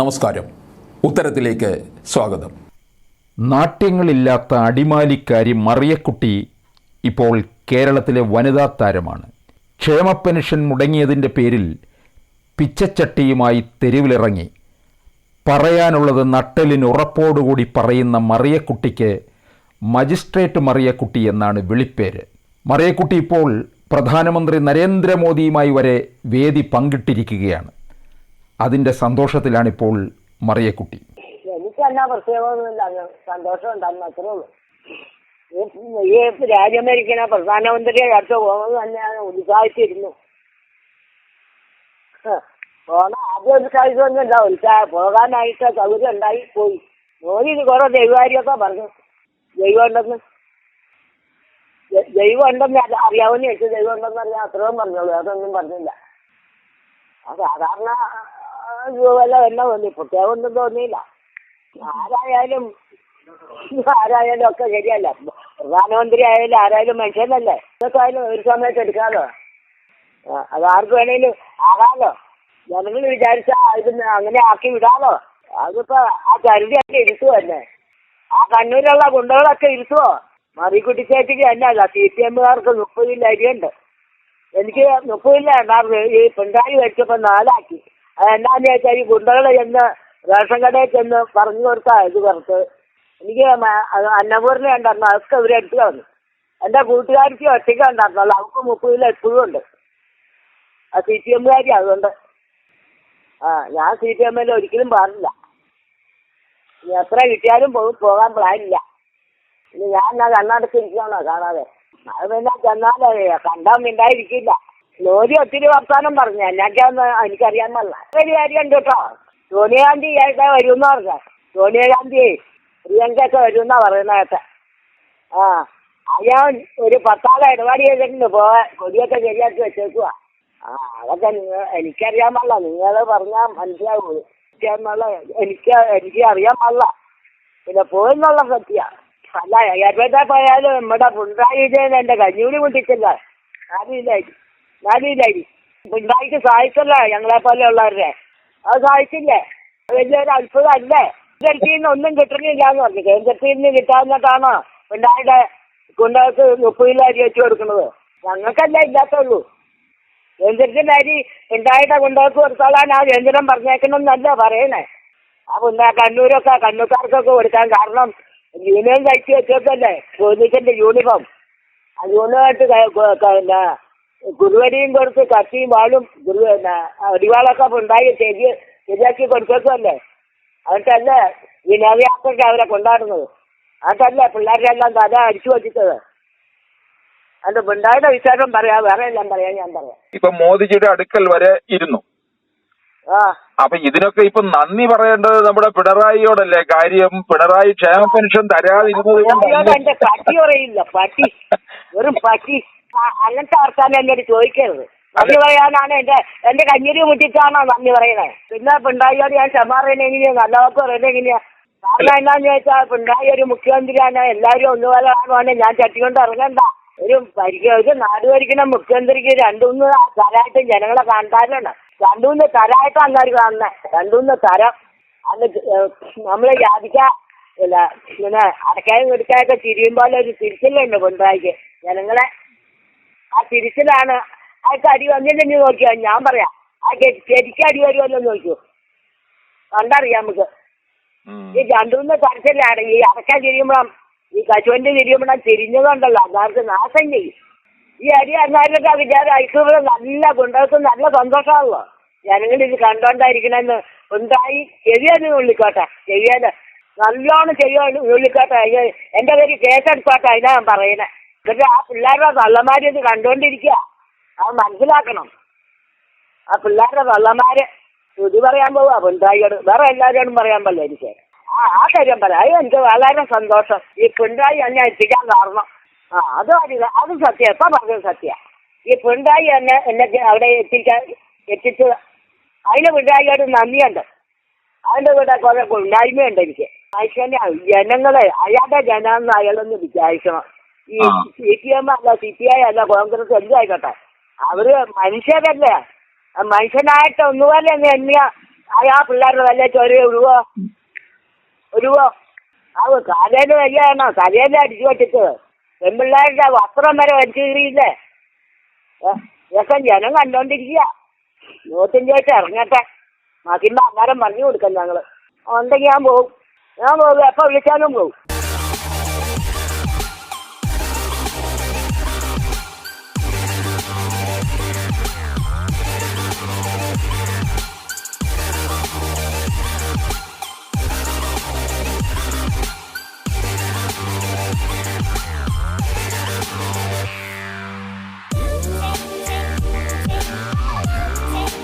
നമസ്കാരം. ഉത്തരത്തിലേക്ക് സ്വാഗതം. നാട്യങ്ങളില്ലാത്ത അടിമാലിക്കാരി മറിയക്കുട്ടി ഇപ്പോൾ കേരളത്തിലെ വനിതാ താരമാണ്. ക്ഷേമ പെൻഷൻ മുടങ്ങിയതിന്റെ പേരിൽ പിച്ചച്ചട്ടിയുമായി തെരുവിലിറങ്ങി. പറയാനുള്ളത് നട്ടലിന് ഉറപ്പോടുകൂടി പറയുന്ന മറിയക്കുട്ടിക്ക് മജിസ്ട്രേറ്റ് മറിയക്കുട്ടി എന്നാണ് വിളിപ്പേര്. മറിയക്കുട്ടി ഇപ്പോൾ പ്രധാനമന്ത്രി നരേന്ദ്രമോദിയുമായി വരെ വേദി പങ്കിട്ടിരിക്കുകയാണ്. അതിന്റെ സന്തോഷത്തിലാണിപ്പോൾ മറിയക്കുട്ടി. എനിക്ക് എന്നാ പ്രത്യേകമൊന്നുമില്ല സന്തോഷം ഉള്ളൂ. ഈ രാജ്യം ഭരിക്കുന്ന പ്രധാനമന്ത്രിയെ അടുത്ത് പോകുന്നത് തന്നെയാണ് ഉത്സാഹിച്ചിരുന്നു പോണ ആദ്യം ഉത്സാഹിച്ചൊന്നുമില്ല. ഉത്സാഹ പോകാനായിട്ട് സൗകര്യം ഉണ്ടായി പോയി മോദി കുറെ ദൈവകാര്യമൊക്കെ പറഞ്ഞു. ദൈവം ഉണ്ടെന്ന്. ദൈവം ഉണ്ടെന്ന് അറി- അറിയാവുന്ന വെച്ച് ദൈവം ഉണ്ടെന്ന് അറിയാം അത്രയും പറഞ്ഞോളൂ അതൊന്നും പറഞ്ഞില്ല. സാധാരണ വല്ല എന്നെ തോന്നി പ്രത്യേകം ഒന്നും തോന്നിയില്ല. ആരായാലും ആരായാലും ഒക്കെ ശരിയല്ല. പ്രധാനമന്ത്രി ആയാലും ആരായാലും മനുഷ്യനല്ലേ? ഇതൊക്കെ ആയാലും ഒരു സമയത്ത് എടുക്കാമല്ലോ അത് ആർക്ക് വേണേലും ആകാമല്ലോ ജനങ്ങൾ വിചാരിച്ചാ ഇത് അങ്ങനെ ആക്കി വിടാമല്ലോ അതിപ്പോ ആ കരുതിയൊക്കെ അല്ലെ ആ കണ്ണൂരുള്ള ഗുണ്ടകളൊക്കെ ഇരുത്തുവോ മറിക്കുട്ടി ചേച്ചിക്ക് തന്നെയല്ല സി പി എമ്മുകാർക്ക് മുപ്പതില്ല അരിയുണ്ട്. എനിക്ക് മുപ്പതില്ല ഈ പിണറായി വെച്ചപ്പോ നാലാക്കി. അതെന്താന്ന് ചോദിച്ചാൽ ഈ ഗുണ്ടകളെ ചെന്ന് റേഷൻ കടയിൽ ചെന്ന് പറഞ്ഞു കൊടുത്താ ഇത് പുറത്ത്. എനിക്ക് അന്നപൂർണ ഉണ്ടായിരുന്നു. അതൊക്കെ ഇവരെ എടുത്തു കളഞ്ഞു. എന്റെ കൂട്ടുകാരിക്ക് ഒറ്റയ്ക്ക് ഉണ്ടായിരുന്നുള്ളൂ. അവർക്ക് മുപ്പത് കിലോ എപ്പോഴും ഉണ്ട്. ആ സി പി എമ്മുകാരി അതുകൊണ്ട്. ആ ഞാൻ സി പി എമ്മിൽ ഒരിക്കലും പാടില്ല. ഇനി എത്ര കിട്ടിയാലും പോകും പോകാൻ പ്ലാനില്ല. ഇനി ഞാൻ എന്നാ കണ്ണടച്ചിരിക്കണോ കാണാതെ? അത് പിന്നെ ചെന്നാലേ കണ്ടാൽ മിണ്ടായിരിക്കില്ല. മോദി ഒത്തിരി വർത്താനം പറഞ്ഞു. എന്നൊക്കെയാന്ന് എനിക്കറിയാൻ പാടില്ല ഒരു കാര്യമുണ്ട് കേട്ടോ. സോണിയാഗാന്ധി ഇയാളുടെ വരുമെന്ന് പറഞ്ഞ. സോണിയാഗാന്ധി പ്രിയങ്കൊക്കെ വരുമെന്നാ പറയുന്ന കേട്ടെ. ആ ഞാൻ ഒരു പത്താളെ ഇടപാട് ചെയ്തിട്ടുണ്ട്. പോവാൻ കൊടിയൊക്കെ ശരിയാക്കി വെച്ചേക്കുക ആ അതൊക്കെ നിങ്ങൾ എനിക്കറിയാൻ പാടില്ല നിങ്ങൾ പറഞ്ഞാൽ മനസ്സിലാവുള്ളൂ എനിക്ക് എനിക്ക് അറിയാൻ പാടില്ല പിന്നെ പോയെന്നുള്ള സത്യ. അല്ല എവിടെ പോയാലും നമ്മുടെ പിണറായി വിജയൻ എന്റെ കഞ്ഞൂരി ആരും നാലില്ലായി നാലില്ലായി പിണറായിക്ക് സഹായിച്ചല്ലേ ഞങ്ങളെ പോലെ ഉള്ളവരുടെ അത് സഹായിച്ചില്ലേ? വലിയൊരു അത്ഭുതമല്ലേ? കേന്ദ്രത്തിൽ നിന്ന് ഒന്നും കിട്ടണില്ല എന്ന് പറഞ്ഞു. കേന്ദ്രത്തിൽ നിന്ന് കിട്ടാവുന്നതാണോ പിണറായിയുടെ കുണ്ടകൾക്ക് മുപ്പത് കിലോ അരി വെച്ച് കൊടുക്കുന്നത്? ഞങ്ങൾക്കല്ല ഇല്ലാത്തുള്ളൂ. കേന്ദ്രത്തിന്റെ അരി പിണറായിയുടെ കുണ്ടകൾക്ക് കൊടുത്തോളാൻ ആ കേന്ദ്രം പറഞ്ഞേക്കണമെന്നല്ല പറയണേ ആ പിന്നെ കണ്ണൂരൊക്കെ കണ്ണൂർക്കാർക്കൊക്കെ കൊടുക്കാൻ കാരണം യൂണിയൻ കഴിച്ചു വെച്ചേക്കല്ലേ. പോലീസിന്റെ യൂണിഫോം. ആ യൂണിഫോമായിട്ട് പിന്നെ ഗുരുവരിയും കൊടുത്ത് കത്തിയും വാളും ഗുരു അടിവാളൊക്കെ ഉണ്ടായി ശരി ശരിയാക്കി കൊടുത്തേക്കല്ലേ എന്നിട്ടല്ലേ നവയാത്രയ്ക്ക് അവരെ കൊണ്ടാടുന്നത്? അതല്ലേ പിള്ളേരുടെ എല്ലാം തല അടിച്ചു വച്ചിട്ടത്? അതിന്റെ പിണ്ടായുടെ വിശേഷം പറയാം വേറെ എല്ലാം പറയാം ഞാൻ പറയാം. ഇപ്പൊ മോദിജിയുടെ അടുക്കൽ വരെ ഇരുന്നു. അപ്പൊ ഇതിനൊക്കെ ഇപ്പൊ നന്ദി പറയേണ്ടത് നമ്മുടെ പിണറായിയോടല്ലേ? കാര്യം പിണറായി ക്ഷേമ പെൻഷൻ തരാതിരുന്നത് പട്ടി പറയില്ല പട്ടി. വെറും പട്ടി. അങ്ങനത്തെ വർത്താനം എന്നോട് ചോദിക്കരുത്. നന്ദി പറയാനാണ് എന്റെ എന്റെ കഞ്ഞിരി മുട്ടിച്ചാണോ നന്ദി പറയണേ പിന്നെ പിണറായിയോട് ഞാൻ ക്ഷമ പറയണ എങ്ങനെയാ? നല്ല വാക്ക് പറയുന്നത് എങ്ങനെയാ? കാരണം എന്താന്ന് ചോദിച്ചാൽ പിണറായി ഒരു മുഖ്യമന്ത്രിയാണ് എല്ലാവരും ഒന്നുപോലെ ആണോ ഞാൻ ചട്ടി കൊണ്ട് ഇറങ്ങണ്ട. ഒരു ഭരിക്ക ഒരു നാട് ഭരിക്കുന്ന മുഖ്യമന്ത്രിക്ക് രണ്ടുമൂന്ന് തരായിട്ട് ജനങ്ങളെ കാണാറുണ്ട് രണ്ടുമൂന്ന് തരായിട്ട് അങ്ങാര് കാണുന്നത്. രണ്ടുമൂന്ന് തരം. അന്ന് നമ്മളെ ജാതിക്ക ഇല്ല ഇങ്ങനെ അടക്കായും കൊടുക്കായൊക്കെ തിരിയുമ്പോൾ ഒരു തിരിച്ചില്ലുണ്ട് പിണറായിക്ക്? ജനങ്ങളെ ആ തിരിച്ചിലാണ്. അയാൾക്ക് അടി വന്നില്ലെങ്കിൽ നോക്കിയോ? ഞാൻ പറയാം. ആ ശരി- ശരിക്കും അടി വരുമല്ലോ നോക്കിയോ? നോക്കൂ കണ്ടറിയാം നമുക്ക്. ഈ രണ്ടുമൂന്ന് തരത്തിലാണ്. ഈ അടക്ക തിരിയുമ്പോഴും ഈ കശുവന്റെ തിരിയുമ്പോഴും തിരിഞ്ഞതുണ്ടല്ലോ അതാർക്ക് നാശം ചെയ്യും. ഈ അരി അന്നാലൊക്കെ വിചാരം ഐസൂറ് നല്ല ഗുണ്ടകൾക്ക് നല്ല സന്തോഷമാണല്ലോ. ജനങ്ങൾ ഇത് കണ്ടോണ്ടായിരിക്കണമെന്ന് ഉണ്ടായി ചെവിയാണ് ഉള്ളിക്കോട്ടെ. ചെവിയാൽ നല്ലോണം ചെയ്യാൻ ഉള്ളിക്കോട്ടെ. എന്റെ പേര് കേസെടുത്തോട്ടെ അതിനാ ഞാൻ പറയണേ എന്നിട്ട് ആ പിള്ളേരുടെ തള്ളമാര് ഇത് കണ്ടോണ്ടിരിക്കുക അത് മനസ്സിലാക്കണം. ആ പിള്ളേരുടെ തള്ളമാര് ഇത് പറയാൻ പോവാ പിണറായിയോട്. വേറെ എല്ലാവരോടും പറയാൻ പറ്റില്ല എനിക്ക്. ആ കാര്യം പറയാം അത് എനിക്ക് വളരെ സന്തോഷം. ഈ പിണറായി എന്നെ എത്തിക്കാൻ കാരണം. ആ അത് അത് സത്യം. ഇപ്പം പറഞ്ഞത് സത്യ. ഈ പിണറായി എന്നെ എന്നെ അവിടെ എത്തിക്കാൻ എത്തിച്ചു അതിന് പിണറായിയോട് നന്ദിയുണ്ട്. അതിന്റെ കൂടെ കുറെ ഗുണ്ടായ്മയുണ്ട് എനിക്ക്. മനുഷ്യനെ ജനങ്ങളെ അയാളുടെ ജനം അയാളൊന്ന് വിചാരിക്കണം. ഈ. സി പി എം അല്ല സി പി ഐ അല്ല കോൺഗ്രസ് എന്തും ആയിക്കോട്ടെ അവർ മനുഷ്യരല്ലേ. മനുഷ്യനായിട്ട് ഒന്നുപോലെ ഒന്ന് എണ്ണിയ ആ പിള്ളേരുടെ വല്ല ചോര ഒഴിവോ ഒഴുവോ അത് തലേന്ന് വയ്യാണോ തലേന്ന് അടിച്ചു വെച്ചിട്ട് പെൺപിള്ളേരുടെ വസ്ത്രം വരെ വലിച്ചു കീറിയില്ലേ? ഇതൊക്കെ ജനം കണ്ടോണ്ടിരിക്കുക ചോദിച്ച് ഇറങ്ങട്ടെ. മാക്കിന്റെ അന്നേരം പറഞ്ഞു കൊടുക്കാം ഞങ്ങൾ. ഉണ്ടെങ്കിൽ ഞാൻ പോകും ഞാൻ പോകും എപ്പോ വിളിച്ചാലും പോകും